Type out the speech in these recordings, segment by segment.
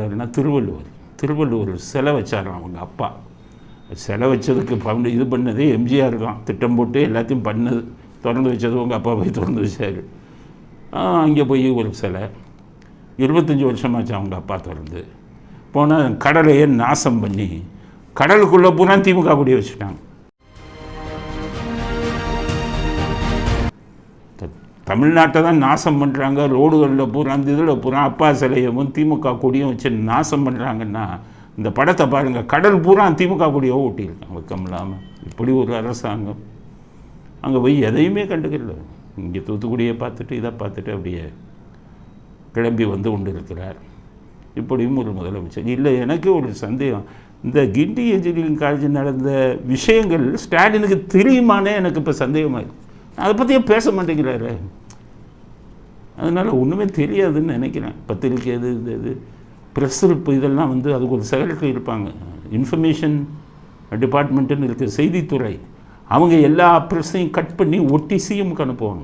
யாருன்னா திருவள்ளுவர். திருவள்ளுவர் சிலை வச்சாராம் அவங்க அப்பா. சிலை வச்சதுக்கு பவுண்டு இது பண்ணதே எம்ஜிஆர் தான். திட்டம் போட்டு எல்லாத்தையும் பண்ணது. திறந்து வச்சது உங்கள் அப்பா போய் திறந்து வச்சார். அங்கே போய் ஒரு சிலை. இருபத்தஞ்சி வருஷமாச்சு அவங்க அப்பா திறந்து. போனால் கடலையே நாசம் பண்ணி கடலுக்குள்ளே பூரா திமுக கொடியை வச்சுட்டாங்க. தமிழ்நாட்டை தான் நாசம் பண்ணுறாங்க ரோடுகளில் பூரா அந்த இதில் பூரா அப்பா சிலையவும் திமுக கொடியும் வச்சு நாசம் பண்ணுறாங்கன்னா இந்த படத்தை பாருங்கள் கடல் பூரா திமுக கொடியோ ஓட்டியிருக்காங்க வெக்கம் இல்லாமல் இப்படி ஒரு அரசாங்கம். அங்கே போய் எதையுமே கண்டுக்கல. இங்கே தூத்துக்குடியை பார்த்துட்டு இதை பார்த்துட்டு அப்படியே கிளம்பி வந்து கொண்டு இருக்கிறார் இப்படியும் ஒரு முதலமைச்சர். இல்லை எனக்கு ஒரு சந்தேகம். இந்த கிண்டி இன்ஜினியரிங் காலேஜ் நடந்த விஷயங்கள் ஸ்டாலினுக்கு தெரியுமானே எனக்கு இப்போ சந்தேகமாக இருக்குது அதை பற்றியே பேச மாட்டேங்கிறாரு. அதனால் ஒன்றுமே தெரியாதுன்னு நினைக்கிறேன். பத்திரிக்கை இது இது இது ப்ரெஸ் இப்போ இதெல்லாம் வந்து அதுக்கு ஒரு செக்ரட்டரி இருப்பாங்க. இன்ஃபர்மேஷன் டிபார்ட்மெண்ட்டுன்னு இருக்குது செய்தித்துறை. அவங்க எல்லா ப்ரெஸ்ஸையும் கட் பண்ணி ஒட்டி சிஎம்க்கு அனுப்புவாங்க.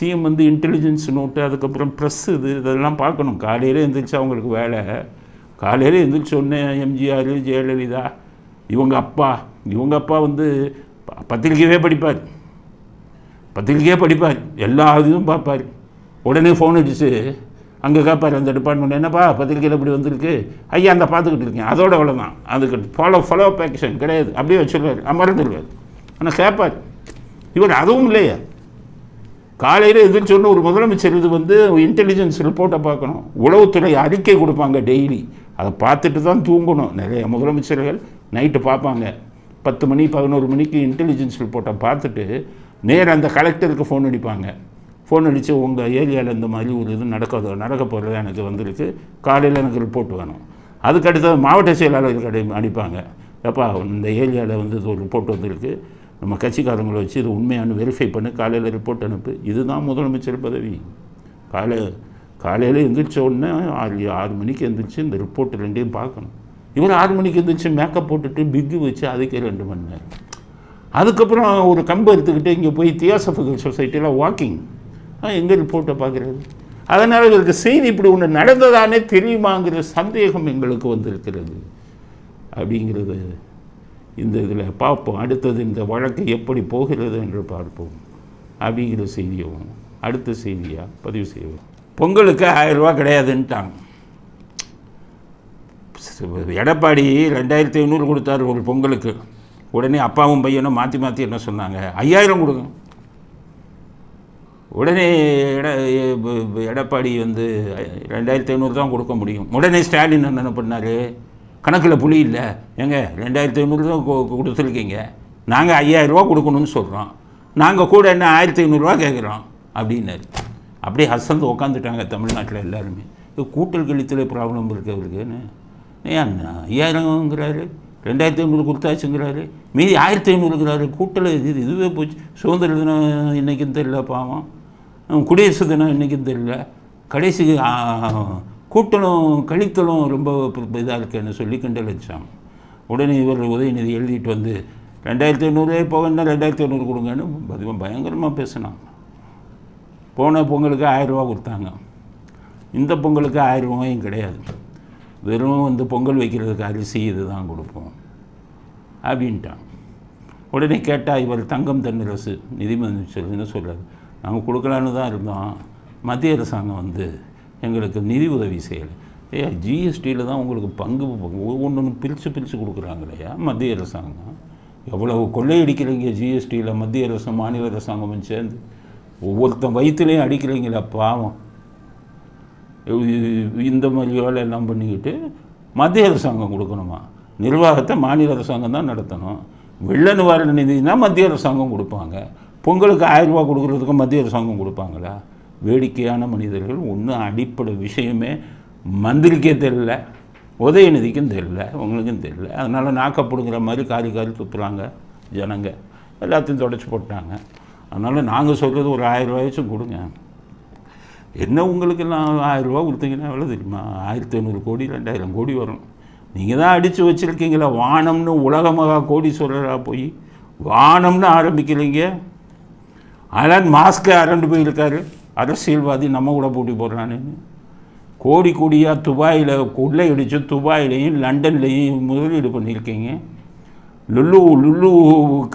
சிஎம் வந்து இன்டெலிஜென்ஸ் நோட்டு அதுக்கப்புறம் ப்ரெஸ் இது இதெல்லாம் பார்க்கணும். காலையில் எழுந்திரிச்சு அவங்களுக்கு வேலை. காலையில் எழுந்திரிச்ச உடனே எம்ஜிஆர் ஜெயலலிதா இவங்க அப்பா. இவங்க அப்பா வந்து ப- பத்திரிக்கையவே படிப்பார். பத்திரிக்கையே படிப்பார். எல்லா இதுவும் பார்ப்பார். உடனே ஃபோன் அடிச்சு அங்கே கேட்பார் அந்த டிபார்ட்மெண்ட் என்னப்பா பத்திரிக்கையில் இப்படி வந்திருக்கு? ஐயா அந்த பார்த்துக்கிட்டு இருக்கேன். அதோட அவ்வளோதான் அதுக்கு ஃபாலோ ஃபாலோ அப் ஆக்ஷன் கிடையாது. அப்படியே வச்சுருவார். அமர்ந்துருவார் ஆனால் கேட்பார் இவர் அதுவும் இல்லையா. காலையில் எதிர்ச்சொன்னு ஒரு முதலமைச்சர் இது வந்து இன்டெலிஜென்ஸ் ரிப்போர்ட்டை பார்க்கணும். உளவுத்துறை அறிக்கை கொடுப்பாங்க டெய்லி அதை பார்த்துட்டு தான் தூங்கணும். நிறைய முதலமைச்சர்கள் நைட்டு பார்ப்பாங்க. பத்து மணி பதினோரு மணிக்கு இன்டெலிஜென்ஸ் ரிப்போர்ட்டை பார்த்துட்டு நேராக அந்த கலெக்டருக்கு ஃபோன் அடிப்பாங்க. ஃபோன் அடித்து உங்கள் ஏரியாவில் இந்த மாதிரி ஒரு இது நடக்க நடக்க போகிறது எனக்கு வந்திருக்கு. காலையில் எனக்கு ரிப்போர்ட் வேணும். அதுக்கு அடுத்தது மாவட்ட செயலாளருக்கு அடி அடிப்பாங்க. எப்பா இந்த ஏரியாவில் வந்து இது ஒரு ரிப்போர்ட் வந்திருக்கு. நம்ம கட்சிக்காரங்களை வச்சு இது உண்மையானு வெரிஃபை பண்ணி. காலையில் ரிப்போர்ட் அனுப்பு. இதுதான் முதலமைச்சர் பதவி. காலை காலையில் எந்திரிச்ச உடனே ஆறு ஆறு மணிக்கு எந்திரிச்சு இந்த ரிப்போர்ட் ரெண்டையும் பார்க்கணும். இவர் ஆறு மணிக்கு எந்திரிச்சு மேக்கப் போட்டுட்டு பிக்கு வச்சு அதுக்கே ரெண்டு மணி நேரம். அதுக்கப்புறம் ஒரு கம்பு எடுத்துக்கிட்டு இங்கே போய் தியோசபிக்கல் சொசைட்டியில் வாக்கிங் எங்கே ரிப்போர்ட்டை பார்க்குறது? அதனால் இவருக்கு செய்தி இப்படி ஒன்று நடந்ததானே தெரியுமாங்கிற சந்தேகம் எங்களுக்கு வந்திருக்கிறது. அப்படிங்கிறது இந்த இதில் பார்ப்போம். அடுத்தது இந்த வழக்கு எப்படி போகிறது என்று பார்ப்போம். அப்படிங்கிற செய்தியும் அடுத்த செய்தியாக பதிவு செய்வோம். பொங்கலுக்கு ஆயிரரூபா கிடையாதுன்ட்டாங்க எடப்பாடி ரெண்டாயிரத்தி ஐநூறு கொடுத்தாரு ஒரு பொங்கலுக்கு. உடனே அப்பாவும் பையனும் மாற்றி மாற்றி என்ன சொன்னாங்க? ஐயாயிரம் கொடுங்க. உடனே எட எடப்பாடி வந்து ரெண்டாயிரத்தி ஐநூறு தான் கொடுக்க முடியும். உடனே ஸ்டாலின் என்ன பண்ணார்? கணக்கில் புளி இல்லை. ஏங்க ரெண்டாயிரத்தி ஐநூறு தான் கொ- கொடுத்துருக்கீங்க. நாங்கள் ஐயாயிரரூவா கொடுக்கணும்னு சொல்கிறோம் நாங்கள் கூட என்ன ஆயிரத்தி ஐநூறுரூவா கேட்குறோம் அப்படின்னாரு. அப்படியே ஹசந்து உக்காந்துட்டாங்க தமிழ்நாட்டில் எல்லாருமே. இது கூட்டல் கழித்தலே ப்ராப்ளம் இருக்கு அவருக்குன்னு ஏன் ஐயாயிரங்கிறாரு? ரெண்டாயிரத்தி ஐநூறு கொடுத்தாச்சுங்கிறாரு. மீதி ஆயிரத்தி ஐநூறுங்கிறாரு கூட்டல் இது இதுவே போச்சு. சுதந்திர தினம் இன்றைக்கும் தெரியல பாவம். குடியரசு தினம் இன்றைக்கும் தெரியல. கடைசி கூட்டலும் கழித்தலும் ரொம்ப இதாக இருக்குன்னு சொல்லி கிண்டல் உடனே இவர் உதயநிதி எழுதிட்டு வந்து ரெண்டாயிரத்தி ஐநூறு போகணும்னா ரெண்டாயிரத்தி ஐநூறு கொடுங்கன்னு பதிவாக பயங்கரமாக பேசினாங்க. போன பொங்கலுக்கு ஆயிரரூவா கொடுத்தாங்க. இந்த பொங்கலுக்கு ஆயிரம் ரூபாயும் கிடையாது. வெறும் வந்து பொங்கல் வைக்கிறதுக்கு அரிசி இது தான் கொடுப்போம் அப்படின்ட்டான். உடனே கேட்டால் இவர் தங்கம் தென்னரசு நிதிமந்திரி என்ன சொல்கிறார் நாங்கள் கொடுக்கலான்னு தான் இருந்தோம். மத்திய அரசாங்கம் வந்து எங்களுக்கு நிதி உதவி செய்யலை. ஏ ஜிஎஸ்டியில் தான் உங்களுக்கு பங்கு ஒவ்வொன்றும் பிரித்து பிரித்து கொடுக்குறாங்களையா மத்திய அரசாங்கம்? எவ்வளவு கொள்ளையடிக்கிறீங்க ஜிஎஸ்டியில் மத்திய அரசு மாநில அரசாங்கமும் சேர்ந்து? ஒவ்வொருத்தன் வயிற்றுலையும் அடிக்கிறீங்களா பாவம். இந்த மாதிரி வேலை எல்லாம் பண்ணிக்கிட்டு மத்திய அரசாங்கம் கொடுக்கணுமா? நிர்வாகத்தை மாநில அரசாங்கம் தான் நடத்தணும். வெள்ள நிவாரண நிதினா மத்திய அரசாங்கம் கொடுப்பாங்க. பொங்கலுக்கு ஆயிரம் கொடுக்குறதுக்கு மத்திய அரசாங்கம் கொடுப்பாங்களா? வேடிக்கையான மனிதர்கள் ஒன்றும் அடிப்படை விஷயமே மந்திரிக்கே தெரில. உதயநிதிக்கும் தெரில உங்களுக்கும் தெரில. அதனால் நாக்கப்படுங்கிற மாதிரி காரி காரி துப்புறாங்க ஜனங்க. எல்லாத்தையும் தொடச்சி போட்டாங்க. அதனால் நாங்கள் சொல்கிறது ஒரு ஆயிரம் ரூபாய்ச்சும் கொடுங்க. என்ன உங்களுக்கு எல்லாம் ஆயிரரூபா கொடுத்தீங்கன்னா எவ்வளோ தெரியுமா? ஆயிரத்தி ஐநூறு கோடி ரெண்டாயிரம் கோடி வரும். நீங்கள் தான் அடித்து வச்சுருக்கீங்களா வானம்னு உலகமாக கோடி சொல்கிறா போய் வானம்னு ஆரம்பிக்கிறீங்க. அதான் மாஸ்க்கை அரண்டு போயிருக்காரு. அரசியல்வாதி நம்ம கூட போட்டி போடுறானேன்னு கோடி கோடியாக துபாயில் அடித்து துபாயிலையும் லண்டன்லேயும் முதலீடு பண்ணியிருக்கீங்க. லுல்லு லுல்லு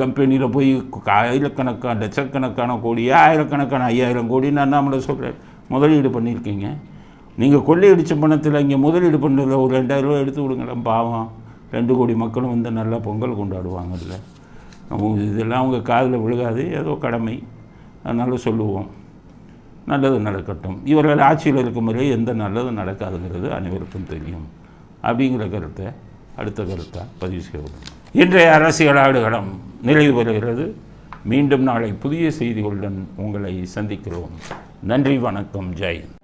கம்பெனியில் போய் ஆயிரக்கணக்கான லட்சக்கணக்கான கோடி ஆயிரக்கணக்கான ஐயாயிரம் கோடின்னு நான் நம்மளை சொல்கிறேன் முதலீடு பண்ணியிருக்கீங்க. நீங்கள் கொள்ளையடிச்ச பணத்தில் இங்கே முதலீடு பண்ணுறதுல ஒரு ரெண்டாயிரம் ரூபாய் எடுத்து விடுங்களேன் பாவம். ரெண்டு கோடி மக்களும் வந்து நல்லா பொங்கல் கொண்டாடுவாங்கல்ல இதெல்லாம் அவங்க காதில் விழுகாது ஏதோ கடமை. அதனால் சொல்லுவோம். நல்லது நடக்கட்டும். இவர்கள் ஆட்சியில் இருக்கும் வரை எந்த நல்லதும் நடக்காதுங்கிறது அனைவருக்கும் தெரியும். அப்படிங்கிற கருத்தை அடுத்த கருத்தாக பதிவு செய்வோம் இன்றைய அரசியல் ஆடுகளம் நிறைவு பெறுகிறது. மீண்டும் நாளை புதிய செய்திகளுடன் உங்களை சந்திக்கிறோம். நன்றி வணக்கம் ஜெயந்த்